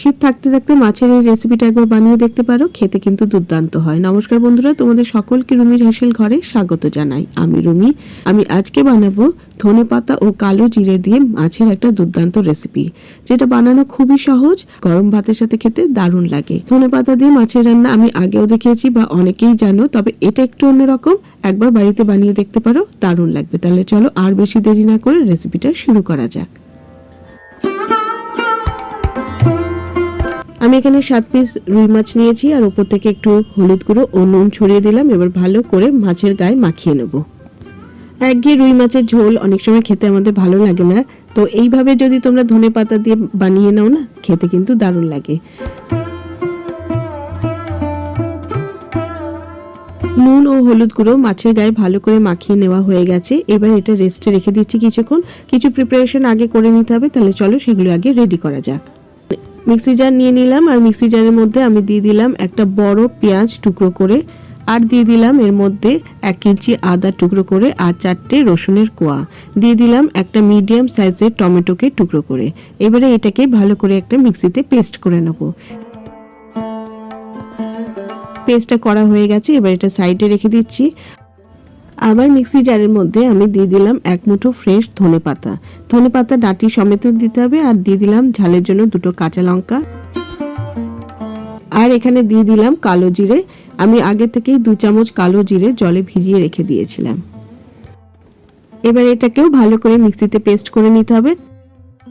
শীত থাকতে থাকতে মাছের এই রেসিপিটা একবার বানিয়ে দেখতে পারো, খেতে কিন্তু দুর্দান্ত হয়। নমস্কার বন্ধুরা, তোমাদের সকলকে রুমির হেসেল ঘরে স্বাগত জানাই। আমি রুমি, আমি আজকে বানাবো ধনে পাতা ও কালো জিরে দিয়ে মাছের একটা দুর্দান্ত রেসিপি যেটা বানানো খুবই সহজ, গরম ভাতের সাথে খেতে দারুণ লাগে। ধনে পাতা দিয়ে মাছের রান্না আমি আগেও দেখিয়েছি বা অনেকেই জানো, তবে এটা একটু অন্যরকম। একবার বাড়িতে বানিয়ে দেখতে পারো, দারুণ লাগবে। তাহলে চলো আর বেশি দেরি না করে রেসিপিটা শুরু করা যাক। আমি এখানে সাত পিস রুই মাছ নিয়েছি, আর উপর থেকে একটু হলুদ গুঁড়ো ও নুন ছড়িয়ে দিলাম। এবার ভালো করে মাছের গায়ে মাখিয়ে নেব। একঘেয়ে রুই মাছের ঝোল অনেক সময় খেতে আমাদের ভালো লাগে না। তো এইভাবে যদি তোমরা ধনে পাতা দিয়ে বানিয়ে নাও না, খেতে কিন্তু দারুণ লাগে। নুন ও হলুদ গুঁড়ো মাছের গায়ে ভালো করে মাখিয়ে নেওয়া হয়ে গেছে। এবার এটা রেস্টে রেখে দিচ্ছি কিছুক্ষণ। কিছু প্রিপারেশন আগে করে নিতে হবে, তাহলে চলো সেগুলো আগে রেডি করা যাক। মিক্সি জার নিয়ে নিলাম আর মিক্সি জারের মধ্যে আমি দিয়ে দিলাম একটা বড় পেঁয়াজ টুকরো করে আর দিয়ে দিলাম এর মধ্যে এক ইঞ্চি আদা টুকরো করে আর চারটে রসুনের কোয়া। দিয়ে দিলাম একটা মিডিয়াম সাইজের টমেটোকে টুকরো করে। এবারে এটাকে ভালো করে একটা মিক্সিতে পেস্ট করে নেব। পেস্টটা করা হয়ে গেছে, এবার এটা সাইডে রেখে দিচ্ছি। আবার মিক্সি জারের মধ্যে আমি দিয়ে দিলাম এক মুঠো ফ্রেশ ধনে পাতা। ধনে পাতা ডাঁটি সমেত দিতে হবে আর দিয়ে দিলাম ঝালের জন্য দুটো কাঁচা লঙ্কা। আর এখানে দিয়ে দিলাম কালো জিরে। আমি আগে থেকেই দু চামচ কালো জিরে জলে ভিজিয়ে রেখে দিয়েছিলাম। এবার এটাকেও ভালো করে মিক্সিতে পেস্ট করে নিতে হবে।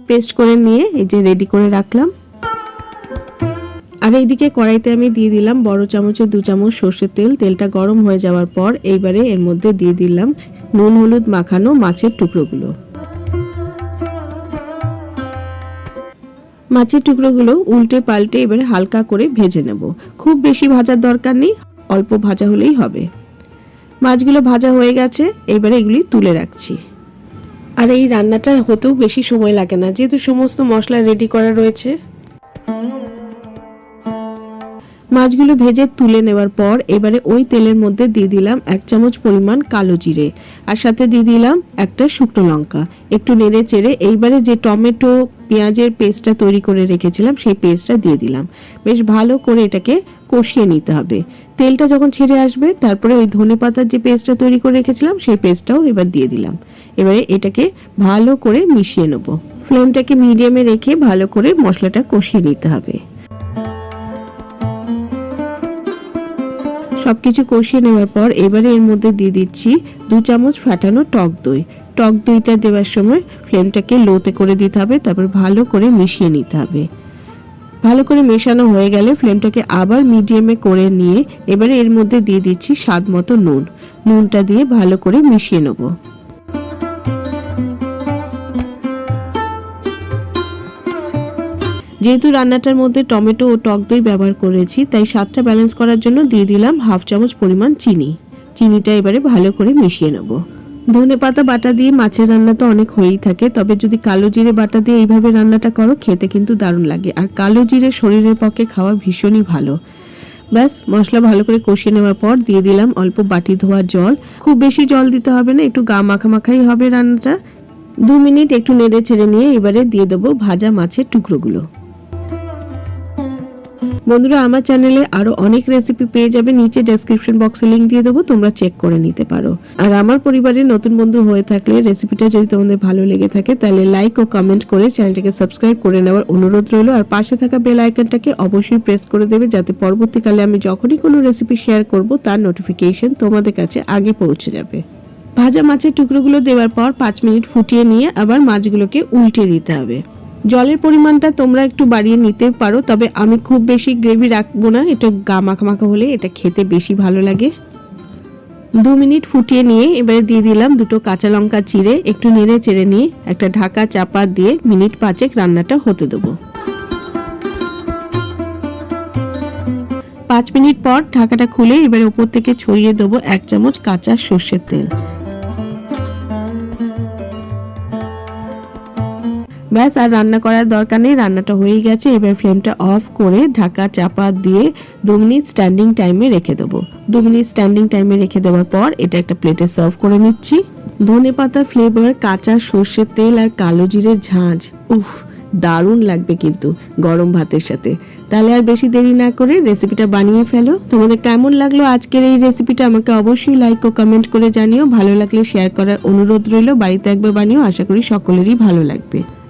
পেস্ট করে নিয়ে এই যে রেডি করে রাখলাম। আর এইদিকে কড়াইতে আমি দিয়ে দিলাম বড় চামচে দু চামচ সর্ষের তেল। তেলটা গরম হয়ে যাওয়ার পর এইবারে এর মধ্যে দিয়ে দিলাম নুন, হলুদ মাখানো মাছের টুকরোগুলো। মাছের টুকরোগুলো উল্টে পাল্টে এবারে হালকা করে ভেজে নেব। খুব বেশি ভাজার দরকার নেই, অল্প ভাজা হলেই হবে। মাছগুলো ভাজা হয়ে গেছে এবারে এগুলি তুলে রাখছি। আর এই রান্নাটা হতেও বেশি সময় লাগে না, যেহেতু সমস্ত মশলা রেডি করা রয়েছে। মাছগুলো ভেজে তুলে নেওয়ার পর এবারে ওই তেলের মধ্যে দিয়ে দিলাম এক চামচ পরিমাণ কালো জিরে আর সাথে দিয়ে দিলাম একটা শুকনো লঙ্কা। একটু নেড়ে চেড়ে এইবারে যে টমেটো, পেঁয়াজের পেস্টটা তৈরি করে রেখেছিলাম সেই পেস্টটা দিয়ে দিলাম। বেশ ভালো করে এটাকে কষিয়ে নিতে হবে। তেলটা যখন ছেড়ে আসবে, তারপরে ওই ধনে পাতার যে পেস্টটা তৈরি করে রেখেছিলাম সেই পেস্টটাও এবার দিয়ে দিলাম। এবারে এটাকে ভালো করে মিশিয়ে নেব। ফ্লেমটাকে মিডিয়ামে রেখে ভালো করে মশলাটা কষিয়ে নিতে হবে। সবকিছু কষিয়ে নেওয়ার পর এবারে এর মধ্যে দিয়ে দিচ্ছি দু চামচ ফাটানো টক দই। টক দইটা দেওয়ার সময় ফ্লেমটাকে লোতে করে দিতে হবে, তারপর ভালো করে মিশিয়ে নিতে হবে। ভালো করে মেশানো হয়ে গেলে ফ্লেমটাকে আবার মিডিয়ামে করে নিয়ে এবারে এর মধ্যে দিয়ে দিচ্ছি স্বাদ মতো নুন। নুনটা দিয়ে ভালো করে মিশিয়ে নেব। যেহেতু রান্নাটার মধ্যে টমেটো ও টক দই ব্যবহার করেছি, তাই স্বাদটা ব্যালেন্স করার জন্য দিয়ে দিলাম হাফ চামচ পরিমাণ চিনি। চিনিটা এবারে ভালো করে মিশিয়ে নেব। ধনে পাতা বাটা দিয়ে মাছের রান্না তো অনেক হয়েই থাকে, তবে যদি কালো জিরে বাটা দিয়ে এইভাবে রান্নাটা করো, খেতে কিন্তু দারুণ লাগে। আর কালো জিরে শরীরের পক্ষে খাওয়া ভীষণই ভালো। ব্যাস, মশলা ভালো করে কষিয়ে নেওয়ার পর দিয়ে দিলাম অল্প বাটি ধোয়া জল। খুব বেশি জল দিতে হবে না, একটু গা মাখা মাখাই হবে রান্নাটা। দু মিনিট একটু নেড়ে ছেড়ে নিয়ে এবারে দিয়ে দেবো ভাজা মাছের টুকরোগুলো। বন্ধুরা, আমার চ্যানেলে আরও অনেক রেসিপি পেয়ে যাবে। নিচে ডেসক্রিপশন বক্সে লিংক দিয়ে দেবো, তোমরা চেক করে নিতে পারো। আর আমার পরিবারের নতুন বন্ধু হয়ে থাকলে রেসিপিটা যদি তোমাদের ভালো লেগে থাকে, তাহলে লাইক ও কমেন্ট করে চ্যানেলটাকে সাবস্ক্রাইব করে নেওয়ার অনুরোধ রইল। আর পাশে থাকা বেল আইকনটাকে অবশ্যই প্রেস করে দেবে, যাতে পরবর্তীকালে আমি যখনই কোনো রেসিপি শেয়ার করব, তার নোটিফিকেশন তোমাদের কাছে আগে পৌঁছে যাবে। ভাজা মাছের টুকরোগুলো দেওয়ার পর পাঁচ মিনিট ফুটিয়ে নিয়ে আবার মাছগুলোকে উল্টে দিতে হবে। জলের পরিমাণটা তোমরা একটু বাড়িয়ে নিতে পারো, তবে আমি খুব বেশি গ্রেভি রাখব না, এটা গা মাখা হলে এটা খেতে বেশি ভালো লাগে। দু মিনিট ফুটিয়ে নিয়ে এবারে দিয়ে দিলাম দুটো কাঁচা লঙ্কা চিড়ে, একটু নেড়ে চেড়ে নিয়ে একটা ঢাকা চাপা দিয়ে মিনিট পাঁচেক রান্নাটা হতে দেবো। পাঁচ মিনিট পর ঢাকাটা খুলে এবারে উপর থেকে ছড়িয়ে দেবো এক চামচ কাঁচা সর্ষের তেল। ব্যাস, আর রান্না করার দরকার নেই, রান্নাটা হয়ে গেছে। এবার ফ্লেমটা অফ করে ঢাকা চাপা দিয়ে দু মিনিট স্ট্যান্ডিং টাইমে রেখে দেবো। দু মিনিট স্ট্যান্ডিং টাইমে রেখে দেওয়ার পর এটা একটা প্লেটে সার্ভ করে নিচ্ছি। ধনে পাতা ফ্লেভার কাঁচা সর্ষের তেল আর কালো জিরের ঝাঁঝ উফ, দারুণ লাগবে কিন্তু গরম ভাতের সাথে। তাহলে আর বেশি দেরি না করে রেসিপিটা বানিয়ে ফেলো। তোমাদের কেমন লাগল আজকের এই রেসিপিটা আমাকে অবশ্যই লাইক ও কমেন্ট করে জানিও। ভালো লাগলে শেয়ার করার অনুরোধ রইল। বাড়িতে একবার বানিও, আশা করি সকলেরই ভালো লাগবে।